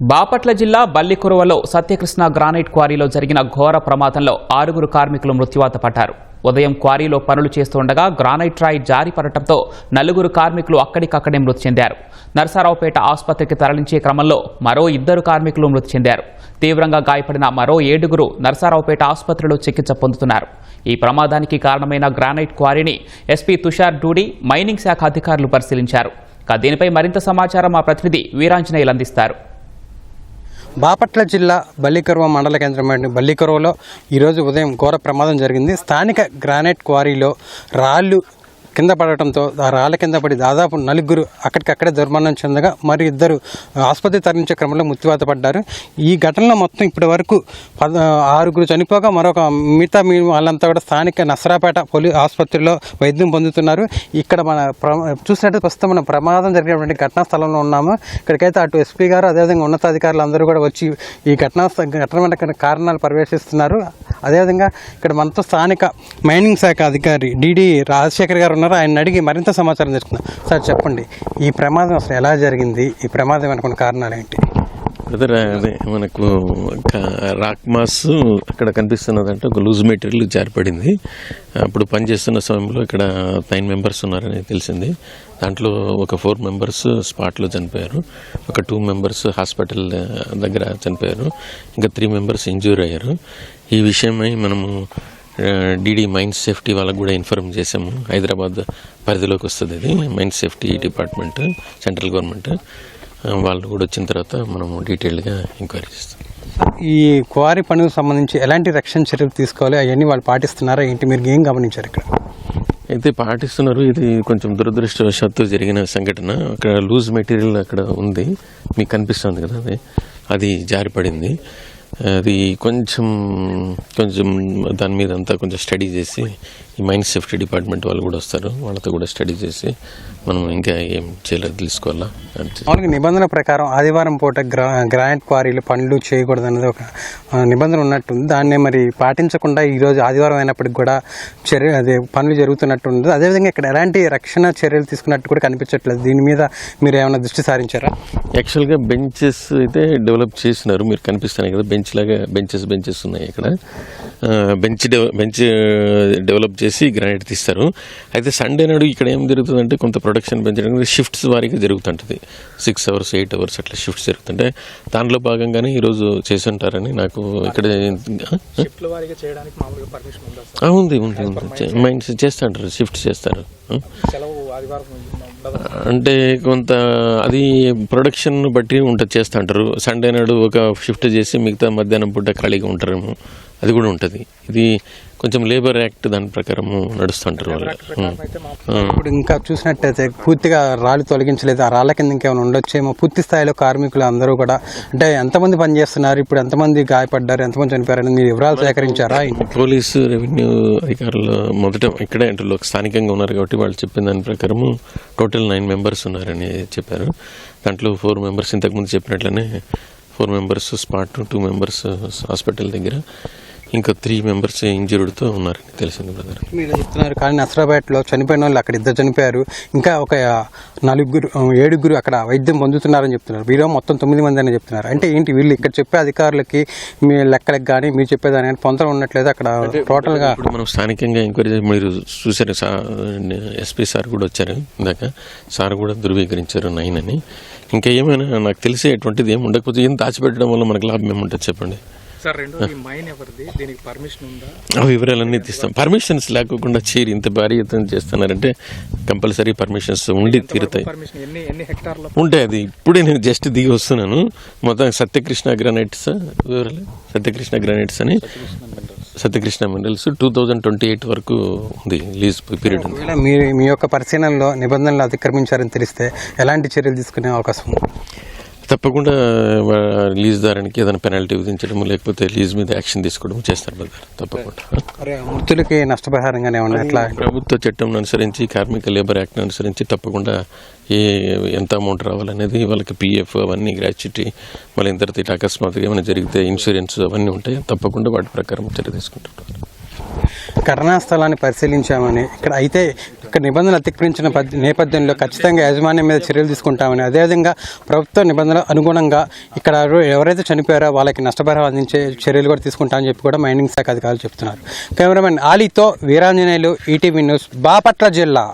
బాపట్ల జిల్లా బల్లికురువలో సత్యకృష్ణ గ్రానైట్ క్వారీలో జరిగిన ఘోర ప్రమాదంలో ఆరుగురు కార్మికులు మృత్యువాత పడ్డారు. ఉదయం క్వారీలో పనులు చేస్తుండగా గ్రానైట్ రాయి జారి పడటంతో నలుగురు కార్మికులు అక్కడికక్కడే మృతి చెందారు. నరసరావుపేట ఆసుపత్రికి తరలించే క్రమంలో మరో ఇద్దరు కార్మికులు మృతి చెందారు. తీవ్రంగా గాయపడిన మరో ఏడుగురు నరసరావుపేట ఆసుపత్రిలో చికిత్స పొందుతున్నారు. ఈ ప్రమాదానికి కారణమైన గ్రానైట్ క్వారీని ఎస్పీ తుషార్ డూడి మైనింగ్ శాఖ అధికారులు పరిశీలించారు. దీనిపై మరింత సమాచారం మా ప్రతినిధి వీరాంజనేయులు అందిస్తారు. బాపట్ల జిల్లా బల్లికరువ మండల కేంద్రమైన బల్లికరువలో ఈరోజు ఉదయం ఘోర ప్రమాదం జరిగింది. స్థానిక గ్రానైట్ క్వారీలో రాళ్ళు కింద పడటంతో ఆ రాళ్ళ కింద పడి దాదాపు నలుగురు అక్కడికక్కడే దుర్మరణం చెందగా మరి ఇద్దరు ఆసుపత్రి తరలించే క్రమంలో మృత్యువాత పడ్డారు. ఈ ఘటనలో మొత్తం ఇప్పటి వరకు పద ఆరుగురు చనిపోగా మరొక మిగతా మీ వాళ్ళంతా కూడా స్థానిక నసరాపేట పోలీస్ ఆసుపత్రిలో వైద్యం పొందుతున్నారు. ఇక్కడ మన ప్ర చూసినట్టు ప్రస్తుతం మనం ప్రమాదం జరిగినటువంటి ఘటనా స్థలంలో ఉన్నాము. ఇక్కడికైతే అటు ఎస్పీ గారు అదేవిధంగా ఉన్నతాధికారులు అందరూ కూడా వచ్చి ఈ ఘటనా ఘటన కారణాలు పర్యవేక్షిస్తున్నారు. అదేవిధంగా ఇక్కడ మనతో స్థానిక మైనింగ్ శాఖ అధికారి డిడి రాజశేఖర్ గారు ఉన్నారు. ఆయన అడిగి మరింత సమాచారం తెలుసుకుందాం. సార్ చెప్పండి. ఈ ప్రమాదం అసలు ఎలా జరిగింది? ఈ ప్రమాదం అనుకున్న కారణాలు ఏంటి? బ్రదర్ అదే మనకు ఒక రాక్ మాస్ అక్కడ కనిపిస్తున్నదంటే ఒక లూజ్ మెటీరియల్ జారిపడింది. అప్పుడు పనిచేస్తున్న సమయంలో ఇక్కడ నైన్ మెంబర్స్ ఉన్నారని తెలిసింది. దాంట్లో ఒక ఫోర్ మెంబర్స్ స్పాట్లో చనిపోయారు. ఒక టూ మెంబర్స్ హాస్పిటల్ దగ్గర చనిపోయారు. ఇంకా త్రీ మెంబర్స్ ఇంజూర్ అయ్యారు. ఈ విషయమై మనము డీడీ మైన్ సేఫ్టీ వాళ్ళకు కూడా ఇన్ఫార్మ్ చేసాము హైదరాబాద్ పరిధిలోకి వస్తుంది ఇది mine safety department central government. వాళ్ళు కూడా వచ్చిన తర్వాత మనము డీటెయిల్డ్గా ఎంక్వైరీ చేస్తాం. ఈ క్వారీ పనులకు సంబంధించి ఎలాంటి రక్షణ చర్యలు తీసుకోవాలి? అవన్నీ వాళ్ళు పాటిస్తున్నారా? ఏంటి? మీరు ఏం గమనించారు ఇక్కడ? అయితే పాటిస్తున్నారు. ఇది కొంచెం దురదృష్టవశాత్తు జరిగిన సంఘటన. అక్కడ లూజ్ మెటీరియల్ అక్కడ ఉంది. మీకు కనిపిస్తుంది కదా అది. అది జారిపడింది అది కొంచెం కొంచెం దాని మీద అంతా కొంచెం స్టడీ చేసి ఈ మైన్ సేఫ్టీ డిపార్ట్మెంట్ వాళ్ళు కూడా వస్తారు. వాళ్ళతో కూడా స్టడీ చేసి మనం ఇంకా ఏం చేయలేదు తెలుసుకోవాలా? మామూలుగా నిబంధన ప్రకారం ఆదివారం పూట గ్రా గ్రానైట్ క్వారీలు పనులు చేయకూడదు అనేది ఒక నిబంధన ఉన్నట్టుంది. దాన్నే మరి పాటించకుండా ఈ రోజు ఆదివారం అయినప్పటికి కూడా చర్య అదే పనులు జరుగుతున్నట్టు ఉంది అదేవిధంగా ఇక్కడ ఎలాంటి రక్షణ చర్యలు తీసుకున్నట్టు కూడా కనిపించట్లేదు. దీని మీద మీరు ఏమైనా దృష్టి సారించారా? యాక్చువల్గా బెంచెస్ అయితే డెవలప్ చేసినారు. మీరు కనిపిస్తున్నాయి కదా బెంచ్ లాగా బెంచెస్ బెంచెస్ ఉన్నాయి ఇక్కడ. బెంచ్ బెంచ్ డెవలప్ చేసి గ్రానైట్ తీస్తారు. అయితే సండే నాడు ఇక్కడ ఏం జరుగుతుందంటే కొంత ప్రొడక్షన్ పెంచడానికి షిఫ్ట్స్ వారీగా జరుగుతుంటుంది. సిక్స్ అవర్స్ ఎయిట్ అవర్స్ అట్లా షిఫ్ట్స్ జరుగుతుంటే దాంట్లో భాగంగానే ఈరోజు చేసి ఉంటారని నాకు ఇక్కడ ఉంది ఉంది ఉంది మైండ్స్ చేస్తుంటారు షిఫ్ట్ చేస్తారు. అంటే కొంత అది ప్రొడక్షన్ బట్టి ఉంటుంది చేస్తూ ఉంటారు సండే నాడు ఒక షిఫ్ట్ చేసి మిగతా మధ్యాహ్నం పూట ఖాళీగా ఉంటారేమో. అది కూడా ఉంటుంది. ఇది కొంచెం లేబర్ యాక్ట్ దాని ప్రకారము నడుస్తుంటారు వాళ్ళు. ఇప్పుడు ఇంకా చూసినట్టయితే పూర్తిగా రాళ్ళు తొలగించలేదు. ఆ రాళ్ళ కింద ఇంకేమైనా ఉండొచ్చేమో. పూర్తి స్థాయిలో కార్మికులు అందరూ కూడా అంటే ఎంతమంది పనిచేస్తున్నారు? ఇప్పుడు ఎంతమంది గాయపడ్డారు? ఎంతమంది చనిపోయారని మీరు వివరాలు సేకరించారా? పోలీసు రెవెన్యూ అధికారులు మొదట ఇక్కడే అంటే స్థానికంగా ఉన్నారు కాబట్టి వాళ్ళు చెప్పిన దాని ప్రకారము టోటల్ నైన్ మెంబర్స్ ఉన్నారని చెప్పారు. దాంట్లో ఫోర్ మెంబర్స్ ఇంతకుముందు చెప్పినట్లనే four members spot two members hospital దగ్గర. ఇంకా త్రీ మెంబర్స్ ఇంజూర్డ్తో ఉన్నారని తెలిసింది బ్రదర్ మీరు చెప్తున్నారు కానీ నసరాబాద్లో చనిపోయిన వాళ్ళు అక్కడ ఇద్దరు చనిపోయారు. ఇంకా ఒక నలుగురు ఏడుగురు అక్కడ వైద్యం పొందుతున్నారని చెప్తున్నారు. వీరు మొత్తం తొమ్మిది మంది అని చెప్తున్నారు. అంటే ఏంటి వీళ్ళు ఇక్కడ చెప్పే అధికారులకి మీ లెక్కలకు కానీ మీరు చెప్పేదాని కానీ పొంతన ఉన్నట్లేదు అక్కడ టోటల్గా. ఇప్పుడు మనం స్థానికంగా ఎంక్వైరీ మీరు చూసారు ఎస్పీ సార్ కూడా వచ్చారు ఇందాక. సార్ కూడా ధృవీకరించారు నైన్ అని. ఇంకా ఏమైనా నాకు తెలిసేటువంటిది ఏమి ఉండకపోతే ఏం దాచిపెట్టడం వల్ల మనకు లాభం ఏముంటుంది చెప్పండి? సార్ రెండో ఈ మైన్ ఎవరిది? దీనికి పర్మిషన్ ఉందా? ఆ వివరాలన్నీ తీస్తాం. పర్మిషన్స్ లేకోకుండా చేరి ఇంత భారీ ఎత్తున చేస్తున్నారంటే కంపల్సరీ పర్మిషన్స్ ఉండి తీరుతాయి. పర్మిషన్? ఎన్ని ఎన్ని హెక్టార్ల ఉంటాయి అది. ఇప్పుడే నేను జస్ట్ దిగి వస్తున్నాను. మొత్తం సత్యకృష్ణ గ్రానైట్స్ వివరాలు? సత్యకృష్ణ గ్రానైట్స్ అని Satyakrishna minerals. Two thousand twenty eight వరకు ఉంది లీజ్ పీరియడ్ ఉంది. మీ మీ యొక్క పరిశీలనలో నిబంధనలు అతిక్రమించారని తెలిస్తే ఎలాంటి చర్యలు తీసుకునే అవకాశం ఉంది? తప్పకుండా లీజ్ దారానికి ఏదైనా పెనాల్టీ విధించడం లేకపోతే లీజ్ మీద యాక్షన్ తీసుకోవడం చేస్తారు బ్రదర్ తప్పకుండా. మృతులకి నష్టపరిహారంగానే ఎట్లా? ప్రభుత్వ చట్టం అనుసరించి కార్మిక లేబర్ యాక్ట్ అనుసరించి తప్పకుండా ఏ ఎంత అమౌంట్ రావాలనేది వాళ్ళకి పిఎఫ్ అవన్నీ గ్రాచ్యుటీ మళ్ళీ ఇంత ఇట్లా అకస్మాత్తుగా ఏమైనా జరిగితే ఇన్సూరెన్స్ అవన్నీ ఉంటాయి? తప్పకుండా వాటి ప్రకారం చర్య తీసుకుంటారు ఘటనా స్థలాన్ని పరిశీలించామని ఇక్కడ అయితే నిబంధనలు అతిక్రమించిన నేపథ్యంలో ఖచ్చితంగా యాజమాన్యం మీద చర్యలు తీసుకుంటామని అదేవిధంగా ప్రభుత్వ నిబంధనల అనుగుణంగా ఇక్కడ ఎవరైతే చనిపోయారో వాళ్ళకి నష్టపరిహారం అందించే చర్యలు కూడా తీసుకుంటామని చెప్పి కూడా మైనింగ్ శాఖ అధికారులు చెప్తున్నారు. కెమెరామెన్ ఆలీతో వీరాంజనేయులు ఈటీవీ న్యూస్ బాపట్ల జిల్లా.